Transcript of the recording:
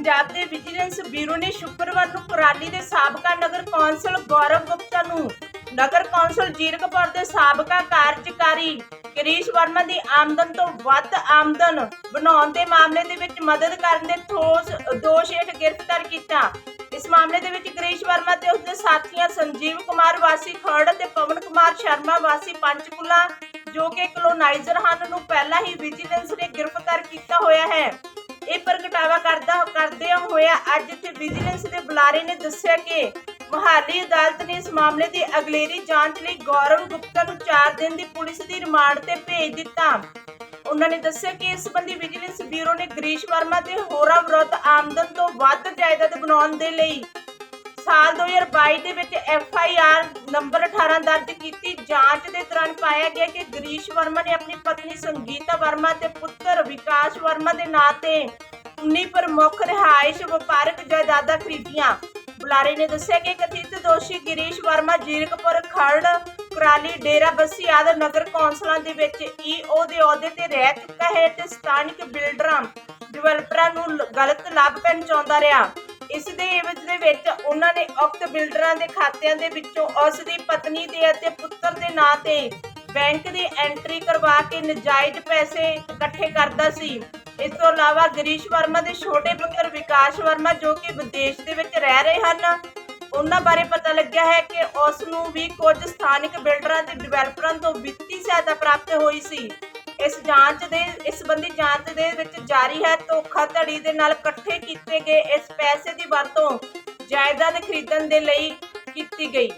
ਪੰਜਾਬ ਦੇ vigilance bureau ਨੇ ਸ਼ੁੱਕਰਵਾਰ ਨੂੰ ਕੁਰਾਲੀ ਦੇ ਸਾਬਕਾ ਨਗਰ ਕੌਂਸਲ ਗੌਰਵ ਗੁਪਤਾ ਨੂੰ ਨਗਰ ਕੌਂਸਲ ਜੀਰਕਪੁਰ ਦੇ ਸਾਬਕਾ ਕਾਰਜਕਾਰੀ ਕ੍ਰਿਸ਼ ਵਰਮਾ ਦੀ ਆਮਦਨ ਤੋਂ ਵੱਧ ਆਮਦਨ ਬਣਾਉਣ ਦੇ ਮਾਮਲੇ ਦੇ ਵਿੱਚ ਮਦਦ ਕਰਨ ਦੇ ਠੋਸ ਦੋਸ਼ ਹੇਠ ਗ੍ਰਿਫਤਾਰ ਕੀਤਾ। ਇਸ ਮਾਮਲੇ ਦੇ ਵਿੱਚ ਕ੍ਰਿਸ਼ ਵਰਮਾ ਤੇ ਉਸਦੇ ਸਾਥੀਆਂ ਸੰਜੀਵ ਕੁਮਾਰ ਵਾਸੀ ਖਰੜ ਤੇ ਪਵਨ ਕੁਮਾਰ ਸ਼ਰਮਾ ਵਾਸੀ ਪੰਚਕੁਲਾ, ਜੋ ਕਿ ਕਲੋਨਾਈਜ਼ਰ ਹਨ, ਨੂੰ ਪਹਿਲਾਂ ਹੀ ਵਿਜੀਲੈਂਸ ਨੇ ਗ੍ਰਿਫਤਾਰ ਕੀਤਾ ਹੋਇਆ ਹੈ। ਇਹ ਪ੍ਰਗਟਾਵਾ ਕਰਦਿਆਂ ਹੋਇਆ ਅੱਜ ਇੱਥੇ ਵਿਜੀਲੈਂਸ ਦੇ ਬੁਲਾਰੇ ਨੇ ਦੱਸਿਆ ਕਿ ਮਹਾਲੀ ਅਦਾਲਤ ਨੇ ਇਸ ਮਾਮਲੇ ਦੀ ਅਗਲੇਰੀ ਜਾਂਚ ਲਈ ਗੌਰਵ ਗੁਪਤਾ ਨੂੰ 4 ਦਿਨ ਦੀ ਪੁਲਿਸ ਦੀ ਰਿਮਾਂਡ ਤੇ ਭੇਜ ਦਿੱਤਾ। ਉਹਨਾਂ ਨੇ ਦੱਸਿਆ ਕਿ ਇਸ ਸੰਬੰਧੀ ਵਿਜੀਲੈਂਸ ਬਿਊਰੋ ਨੇ ਗ੍ਰੀਸ਼ ਵਰਮਾ ਤੇ ਹੋਰਾਂ ਵਿਰੁੱਧ ਆਮਦਨ ਤੋਂ ਵੱਧ ਜਾਇਦਾਦ ਬਣਾਉਣ ਦੇ ਲਈ ਸਾਲ 2022 ਦੇ ਵਿੱਚ ਐਫ ਆਈ ਆਰ ਨੰਬਰ 18 ਦਰਜ ਕੀਤੀ। ਜਾਂਚ ਦੇ ਦੌਰਾਨ ਪਾਇਆ ਗਿਆ ਕਿ ਗਰੀਸ਼ ਵਰਮਾ ਨੇ ਆਪਣੀ ਪਤਨੀ ਸੰਗੀਤਾ ਵਰਮਾ ਤੇ ਪੁੱਤਰ ਵਿਕਾਸ ਵਰਮਾ ਦੇ ਨਾਂ ਤੇ 19 ਪ੍ਰਮੁੱਖ ਰਿਹਾਇਸ਼ ਵਪਾਰਕ ਜਾਇਦਾਦਾਂ ਖਰੀਦੀਆਂ। ਬੁਲਾਰੇ ਨੇ ਦੱਸਿਆ ਕਿ ਕਥਿਤ ਦੋਸ਼ੀ ਗਿਰੀਸ਼ ਵਰਮਾ ਜੀਰਕਪੁਰ, ਖਰੜ, ਕੁਰਾਲੀ, ਡੇਰਾ ਬੱਸੀ ਆਦਿ ਨਗਰ ਕੌਂਸਲਾਂ ਦੇ ਵਿੱਚ ਈਓ ਦੇ ਅਹੁਦੇ ਤੇ ਰਹਿ ਚੁੱਕਾ ਹੈ ਤੇ ਸਥਾਨਕ ਬਿਲਡਰਾਂ, ਡਿਵੈਲਪਰਾਂ ਨੂੰ ਗਲਤ ਲਾਭ ਪਹੁੰਚਾਉਂਦਾ ਰਿਹਾ। ਇਸ ਦੇ ਇਵਜ਼ ਦੇ ਵਿੱਚ ਉਹਨਾਂ ਨੇ ਉਕਤ ਬਿਲਡਰਾਂ ਦੇ ਖਾਤਿਆਂ ਦੇ ਵਿੱਚੋਂ ਉਸ ਦੀ ਪਤਨੀ ਦੇ ਅਤੇ ਪੁੱਤਰ ਦੇ ਨਾਂ ਤੇ ਬੈਂਕ ਦੀ ਐਂਟਰੀ ਕਰਵਾ ਕੇ ਨਜਾਇਜ਼ ਪੈਸੇ ਇਕੱਠੇ ਕਰਦਾ ਸੀ। ਇਸ ਤੋਂ ਇਲਾਵਾ ਗਰੀਸ਼ ਵਰਮਾ ਦੇ ਛੋਟੇ ਪੁੱਤਰ ਵਿਕਾਸ ਵਰਮਾ ਜੋ ਕਿ ਵਿਦੇਸ਼ ਦੇ ਵਿੱਚ ਰਹਿ ਰਹੇ ਹਨ, ਉਹਨਾਂ ਬਾਰੇ ਪਤਾ ਲੱਗਿਆ ਹੈ ਕਿ ਉਸ ਨੂੰ ਵੀ ਕੁਝ ਸਥਾਨਕ ਬਿਲਡਰਾਂ ਤੇ ਡਿਵੈਲਪਰਾਂ ਤੋਂ ਵਿੱਤੀ ਸਹਾਇਤਾ ਪ੍ਰਾਪਤ ਹੋਈ ਸੀ। ਇਸ ਜਾਂਚ ਦੇ, ਇਸ ਸੰਬੰਧੀ ਜਾਂਚ ਦੇ ਵਿੱਚ ਜਾਰੀ ਹੈ, ਧੋਖਾਧੜੀ ਦੇ ਨਾਲ ਇਕੱਠੇ ਕੀਤੇ ਗਏ ਇਸ ਪੈਸੇ ਦੀ ਵਰਤੋਂ ਜਾਇਦਾਦ ਖਰੀਦਣ ਦੇ ਲਈ ਕੀਤੀ ਗਈ।